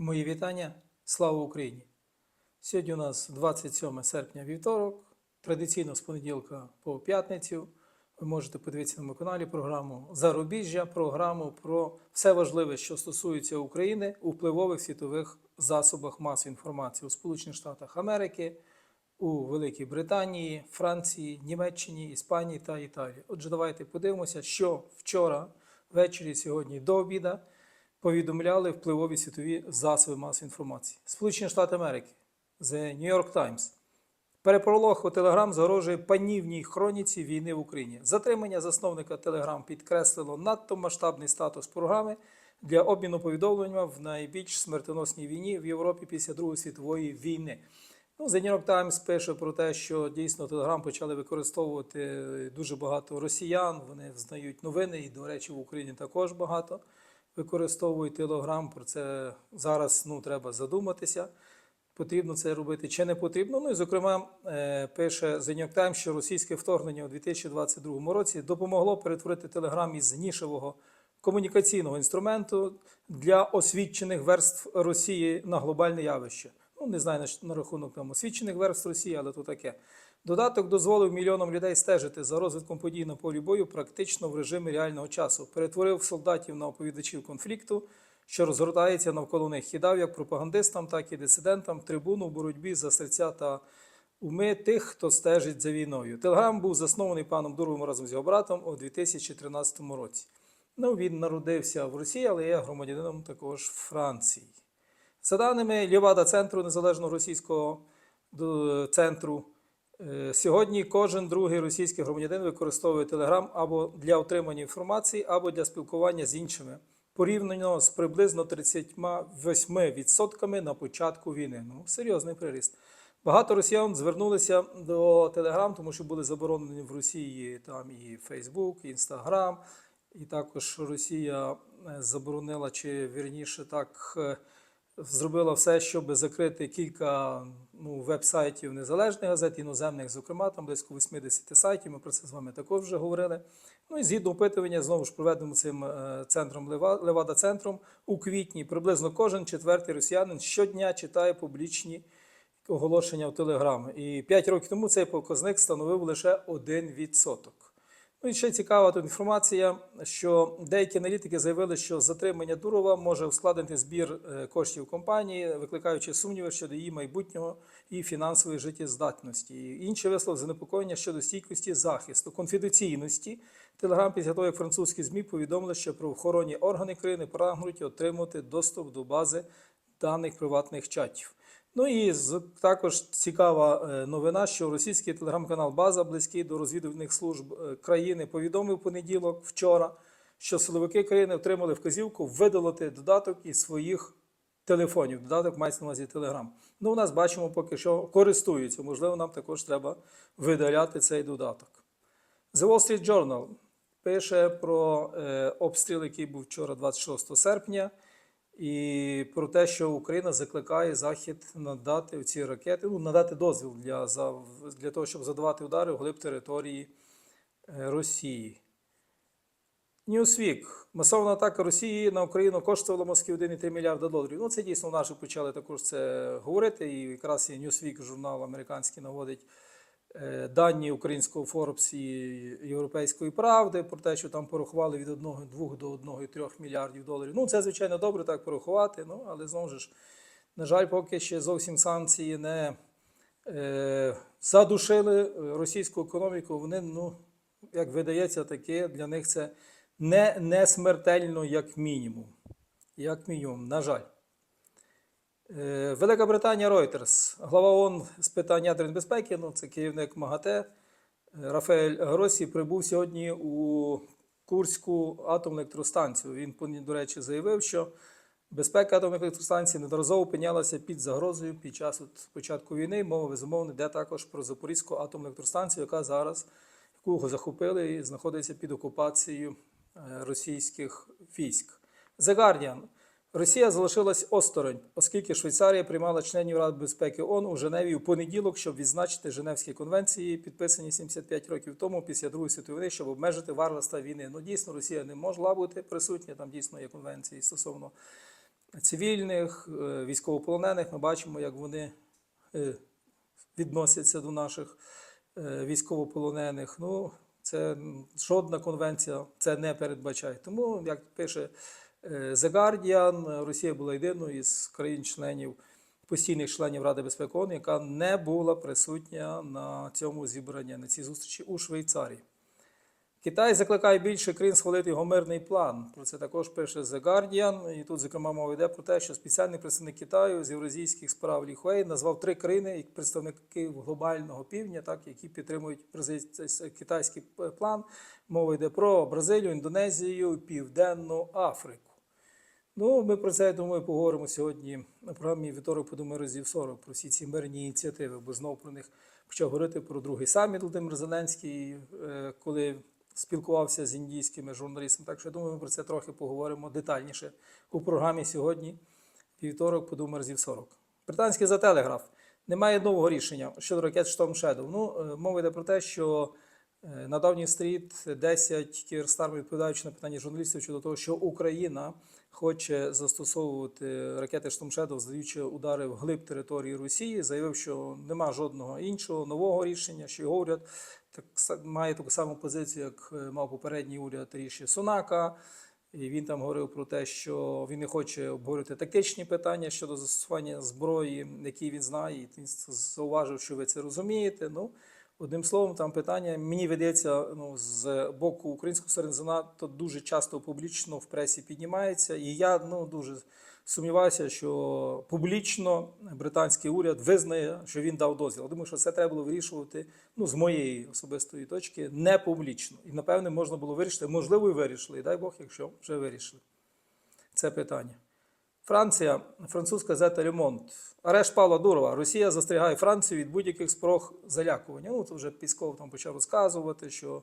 Мої вітання. Слава Україні! Сьогодні у нас 27 серпня вівторок. Традиційно з понеділка по п'ятницю. Ви можете подивитися на моєму каналі програму Зарубіжжя, програму про все важливе, що стосується України у впливових світових засобах масової інформації у Сполучених Штатах Америки, у Великій Британії, Франції, Німеччині, Іспанії та Італії. Отже, давайте подивимося, що вчора ввечері, сьогодні до обіда повідомляли впливові світові засоби масової інформації. Сполучені Штати Америки, The New York Times. Перепролог у Телеграм загрожує панівній хроніці війни в Україні. Затримання засновника Телеграм підкреслило надто масштабний статус програми для обміну повідомленнями в найбільш смертоносній війні в Європі після Другої світової війни. Ну, The New York Times пише про те, що дійсно Телеграм почали використовувати дуже багато росіян. Вони знають новини, і, до речі, в Україні також багато використовують Телеграм. Про це зараз ну, треба задуматися. Потрібно це робити чи не потрібно. Ну і зокрема е, пише The New York Times, що російське вторгнення у 2022 році допомогло перетворити Телеграм із нішевого комунікаційного інструменту для освічених верств Росії на глобальне явище. Ну не знаю на, рахунок там освічених верств Росії, але то таке. Додаток дозволив мільйонам людей стежити за розвитком подій на полі бою практично в режимі реального часу. Перетворив солдатів на оповідачів конфлікту, що розгортається навколо них, і дав як пропагандистам, так і дисидентам трибуну в боротьбі за серця та уми тих, хто стежить за війною. Телеграм був заснований паном Дуровим разом з його братом у 2013 році. Ну, він народився в Росії, але є громадянином також Франції. За даними Лівада центру незалежного російського центру, е, сьогодні кожен другий російський громадянин використовує Телеграм або для отримання інформації, або для спілкування з іншими, порівняно з приблизно 38% на початку війни. Ну, серйозний приріст. Багато росіян звернулися до Телеграм, тому що були заборонені в Росії там і Фейсбук, і Інстаграм, і також Росія е, заборонила, чи вірніше так е, зробила все, щоб закрити кілька ну, веб-сайтів незалежних газет, іноземних, зокрема, там близько 80 сайтів. Ми про це з вами також вже говорили. Ну і згідно опитування, знову ж проведеному цим е, центром Лева- Левада центром у квітні приблизно кожен четвертий росіянин щодня читає публічні оголошення в Телеграм. І 5 років тому цей показник становив лише 1%. Ну і ще цікава тут інформація, що деякі аналітики заявили, що затримання Дурова може ускладнити збір е, коштів компанії, викликаючи сумніви щодо її майбутнього і фінансової життєздатності. І інші висловили занепокоєння щодо стійкості захисту, конфіденційності. Телеграм після того, як французькі ЗМІ повідомили, що правоохоронні органи країни прагнуть отримати доступ до бази даних приватних чатів. Ну і також цікава е, новина, що російський телеграм-канал База, близький до розвідувальних служб е, країни, повідомив понеділок вчора, що силовики країни отримали вказівку видалити додаток із своїх телефонів. Додаток мається на увазі Телеграм. Ну, у нас бачимо поки що користуються. Можливо, нам також треба видаляти цей додаток. The Wall Street Journal пише про е, обстріл, який був вчора, 26 серпня, і про те, що Україна закликає Захід надати ці ракети, ну, надати дозвіл для, для того, щоб задавати удари вглиб території е, Росії. Newsweek. Масована атака Росії на Україну коштувала Москві 1,3 мільярда доларів. Ну, це дійсно наші почали також це говорити. І якраз і Newsweek, журнал американський, наводить дані українського Forbes і Європейської правди про те, що там порахували від 1,2 до 1,3 мільярдів доларів. Ну, це, звичайно, добре так порахувати, ну, але знову ж, на жаль, поки ще зовсім санкції не е, задушили російську економіку. Вони, ну, як видається, таке для них це не, не смертельно, як мінімум. Як мінімум, на жаль. Е, Велика Британія Reuters, глава ООН з питань ядерної безпеки, ну це керівник МАГАТЕ е, Рафаель Гросі прибув сьогодні у Курську атомну електростанцію. Він, до речі, заявив, що безпека атомної електростанції неодноразово опинялася під загрозою під час от початку війни. Мова безумовно йде також про Запорізьку атомну електростанцію, яка зараз яку захопили і знаходиться під окупацією е, російських військ. The Guardian. Росія залишилась осторонь, оскільки Швейцарія приймала членів Ради безпеки ООН у Женеві у понеділок, щоб відзначити Женевські конвенції, підписані 75 років тому після Другої світової війни, щоб обмежити варварство війни. Ну дійсно, Росія не могла бути присутня. Там дійсно є конвенції стосовно цивільних, е, військовополонених. Ми бачимо, як вони е, відносяться до наших е, військовополонених. Ну, це жодна конвенція це не передбачає. Тому, як пише The Guardian, Росія була єдиною із країн-членів, постійних членів Ради безпеки ООН, яка не була присутня на цьому зібранні, на цій зустрічі у Швейцарії. Китай закликає більше країн схвалити його мирний план. Про це також пише The Guardian. І тут, зокрема, мова йде про те, що спеціальний представник Китаю з євразійських справ Лі Хуей назвав три країни як представників глобального півдня, так, які підтримують китайський план. Мова йде про Бразилію, Індонезію, Південну Африку. Ну, ми про це, я думаю, поговоримо сьогодні на програмі «Вівторок подумай разів 40» про всі ці мирні ініціативи, бо знову про них почав говорити про другий саміт Володимир Зеленський, е, коли спілкувався з індійськими журналістами. Так що я думаю, ми про це трохи поговоримо детальніше у програмі сьогодні. Вівторок подумай разів 40. Британський за телеграф. Немає нового рішення щодо ракет Storm Shadow. Ну, е, мова йде про те, що на Давній стріт 10 Київстар, відповідаючи на питання журналістів щодо того, що Україна хоче застосовувати ракети Shadow, здаючи удари в глиб території Росії, заявив, що нема жодного іншого нового рішення, що його уряд так має таку саму позицію, як е, мав попередній уряд Ріші Сунака. І він там говорив про те, що він не хоче обговорювати тактичні питання щодо застосування зброї, які він знає. І він зауважив, що ви це розумієте. Ну, одним словом, там питання мені видається ну, з боку українського сторони занадто дуже часто публічно в пресі піднімається. І я ну, дуже сумніваюся, що публічно британський уряд визнає, що він дав дозвіл. Я Думаю, що це треба було вирішувати ну, з моєї особистої точки не публічно. І напевне можна було вирішити, можливо, і вирішили. І дай Бог, якщо вже вирішили це питання. Франція, французька зета Ремонт. Арешт Павла Дурова. Росія застерігає Францію від будь-яких спрог залякування. Ну, це вже Пісков там почав розказувати, що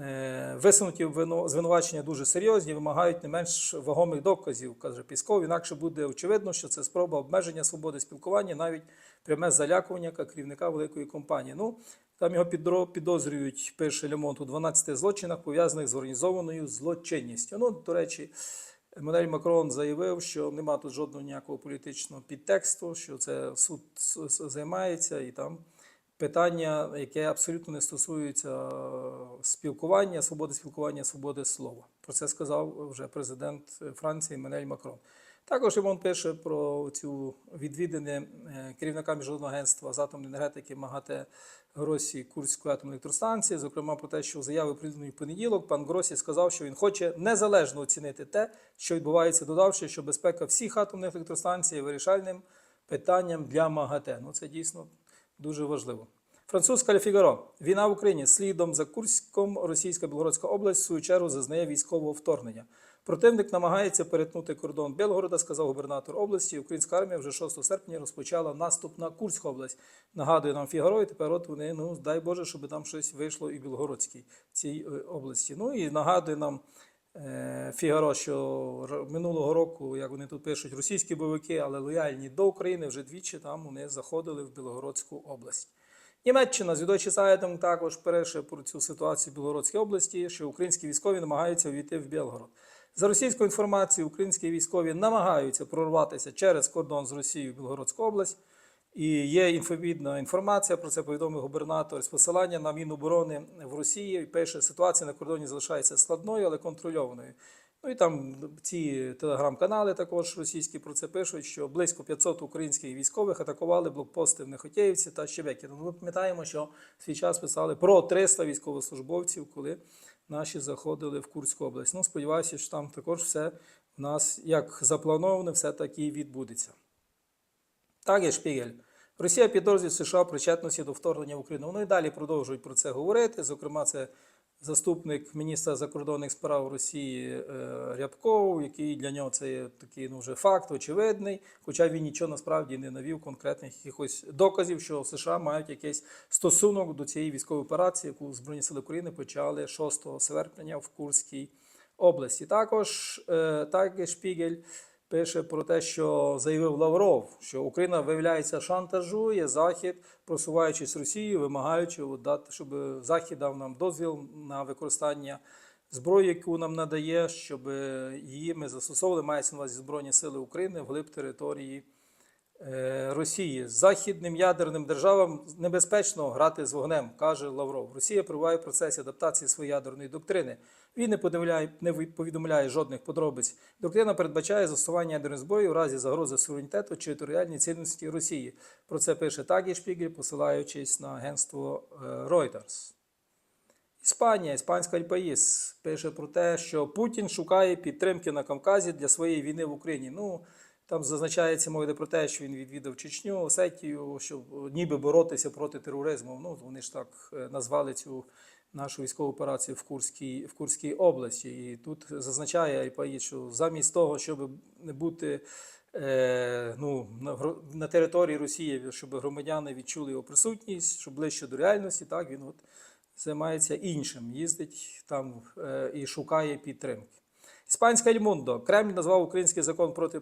е, висунуті звинувачення дуже серйозні, вимагають не менш вагомих доказів, каже Пісков. Інакше буде очевидно, що це спроба обмеження свободи спілкування, навіть пряме залякування як керівника великої компанії. Ну, там його підозрюють, пише Лемонт, у 12 злочинах, пов'язаних з організованою злочинністю. Ну, до речі, Еммануель Макрон заявив, що нема тут жодного ніякого політичного підтексту, що це суд займається, і там питання, яке абсолютно не стосується спілкування, свободи спілкування, свободи слова. Про це сказав вже президент Франції Еммануель Макрон. Також Імон пише про цю відвідини е, керівника міжнародного агентства з атомної енергетики МАГАТЕ Гросі Курської атомної електростанції, зокрема про те, що в заяві прийденої в понеділок пан Гросі сказав, що він хоче незалежно оцінити те, що відбувається, додавши, що безпека всіх атомних електростанцій є вирішальним питанням для МАГАТЕ. Ну це дійсно дуже важливо. Французька Фігаро. Війна в Україні слідом за Курськом Російська Білгородська область в свою чергу зазнає військового вторгнення. Противник намагається перетнути кордон Білгорода, сказав губернатор області. Українська армія вже 6 серпня розпочала наступ на Курську область. Нагадує нам Фігаро, і тепер от вони, ну дай Боже, щоб там щось вийшло і в Білгородській цій е, області. Ну і нагадує нам е, Фігаро, що минулого року, як вони тут пишуть, російські бойовики, але лояльні до України, вже двічі там вони заходили в Білгородську область. Німеччина з Сайтом також пише про цю ситуацію в Білгородській області, що українські військові намагаються увійти в Білгород. За російською інформацією, українські військові намагаються прорватися через кордон з Росією в Білгородську область. І є інфобідна інформація про це повідомив губернатор з посилання на Міноборони в Росії. І пише, ситуація на кордоні залишається складною, але контрольованою. Ну і там ці телеграм-канали також російські про це пишуть, що близько 500 українських військових атакували блокпости в Нехотєївці та Щебекі. Ну, ми пам'ятаємо, що в свій час писали про 300 військовослужбовців, коли наші заходили в Курську область. Ну, сподіваюся, що там також все в нас як заплановано, все таки відбудеться. Так, є Шпігель. Росія підозрює США причетності до вторгнення в Україну. Вони і далі продовжують про це говорити. Зокрема, це заступник міністра закордонних справ Росії е, Рябков, який для нього це є такий ну, вже факт очевидний, хоча він нічого насправді не навів конкретних якихось доказів, що США мають якийсь стосунок до цієї військової операції, яку Збройні сили України почали 6 серпня в Курській області. Також е, так Шпігель пише про те, що заявив Лавров, що Україна виявляється шантажує Захід, просуваючись Росією, вимагаючи дати, щоб Захід дав нам дозвіл на використання зброї, яку нам надає, щоб її ми застосовували, мається на увазі Збройні Сили України вглиб території е, Росії. Західним ядерним державам небезпечно грати з вогнем, каже Лавров. Росія перебуває в процесі адаптації своєї ядерної доктрини. Він не повідомляє, не повідомляє жодних подробиць. Доктрина передбачає застосування ядерної зброї у разі загрози суверенітету чи територіальній цілісності Росії. Про це пише Тагі Шпігель, посилаючись на агентство е, Reuters. Іспанія, іспанська Альпаїс пише про те, що Путін шукає підтримки на Кавказі для своєї війни в Україні. Ну там зазначається мова йде про те, що він відвідав Чечню, Осетію, щоб е, ніби боротися проти тероризму. Ну вони ж так е, назвали цю нашу військову операцію в Курській, в Курській області. І тут зазначає Альпаїс, що замість того, щоб не бути е, ну, на, на території Росії, щоб громадяни відчули його присутність, щоб ближче до реальності, так він от займається іншим, їздить там е, і шукає підтримки. Іспанська Ельмундо. Кремль назвав український закон проти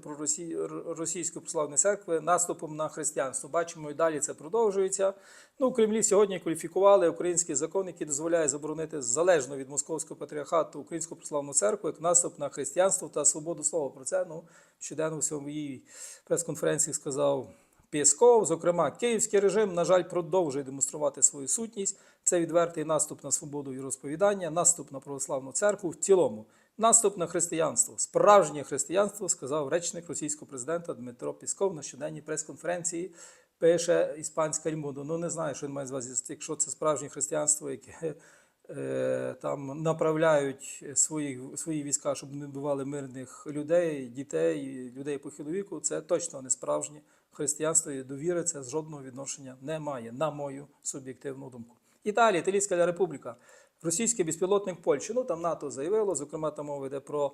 російської православної церкви наступом на християнство. Бачимо, і далі це продовжується. Ну, у Кремлі сьогодні кваліфікували український закон, який дозволяє заборонити залежно від московського патріархату українську православну церкву як наступ на християнство та свободу слова. Про це ну, щоденно в своїй прес-конференції сказав Пєсков. Зокрема, київський режим, на жаль, продовжує демонструвати свою сутність. Це відвертий наступ на свободу і розповідання, наступ на православну церкву в цілому, наступ на християнство, справжнє християнство, сказав речник російського президента Дмитро Пісков на щоденній прес-конференції. Пише іспанська Альмудо. Ну не знаю, що він має з увазі, якщо це справжнє християнство, яке е, там направляють свої, свої війська, щоб не вбивали мирних людей, дітей, людей похилого віку. Це точно не справжнє християнство і довіри це жодного відношення не має, на мою суб'єктивну думку. Італія, Італійська Республіка. Російський безпілотник Польщі. Ну там НАТО заявило, зокрема, там мова йде про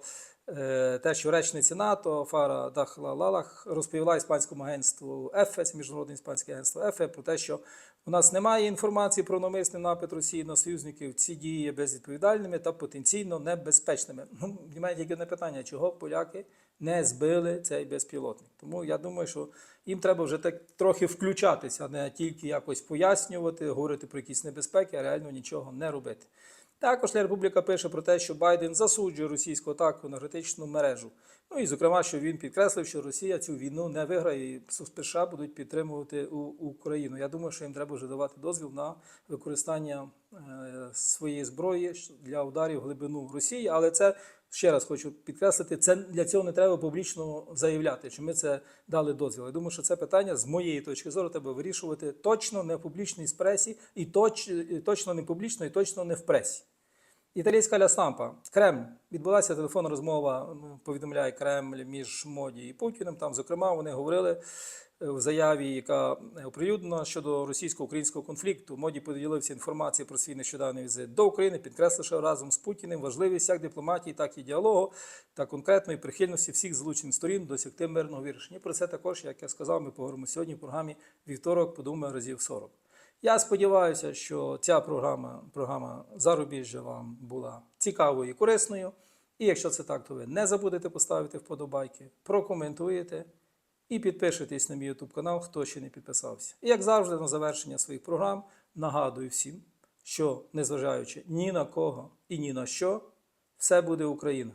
е, те, що речниця НАТО Фара Дахла Лалах розповіла іспанському агентству ЕФЕС, міжнародне іспанське агентство ЕФЕ, про те, що у нас немає інформації про навмисний напад Росії на союзників. Ці дії є безвідповідальними та потенційно небезпечними. Ну, немає тільки одне питання, чого поляки не збили цей безпілотник. Тому я думаю, що їм треба вже так трохи включатися, а не тільки якось пояснювати, говорити про якісь небезпеки, а реально нічого не робити. Також Ля Республіка пише про те, що Байден засуджує російську атаку на критичну мережу. Ну і зокрема, що він підкреслив, що Росія цю війну не виграє, і США будуть підтримувати Україну. Я думаю, що їм треба вже давати дозвіл на використання е, своєї зброї для ударів в глибину Росії. Але це ще раз хочу підкреслити, це для цього не треба публічно заявляти, що ми це дали дозвіл. Я думаю, що це питання з моєї точки зору треба вирішувати точно не в публічній пресі, і точ, і точно не публічно, і точно не в пресі. Італійська ля Стампа. Кремль. Відбулася телефонна розмова, ну, повідомляє Кремль між Моді і Путіним. Там, зокрема, вони говорили в заяві, яка е, оприлюднена щодо російсько-українського конфлікту. Моді поділився інформацією про свій нещодавний візит до України, підкресливши разом з Путіним важливість як дипломатії, так і діалогу та конкретної прихильності всіх залучених сторін досягти мирного вирішення. Про це також, як я сказав, ми поговоримо сьогодні в програмі вівторок, подумаю разів 40. Я сподіваюся, що ця програма, програма зарубіжжя вам була цікавою і корисною. І якщо це так, то ви не забудете поставити вподобайки, прокоментуєте і підпишитесь на мій YouTube канал, хто ще не підписався. І як завжди, на завершення своїх програм нагадую всім, що незважаючи ні на кого і ні на що, все буде Україна.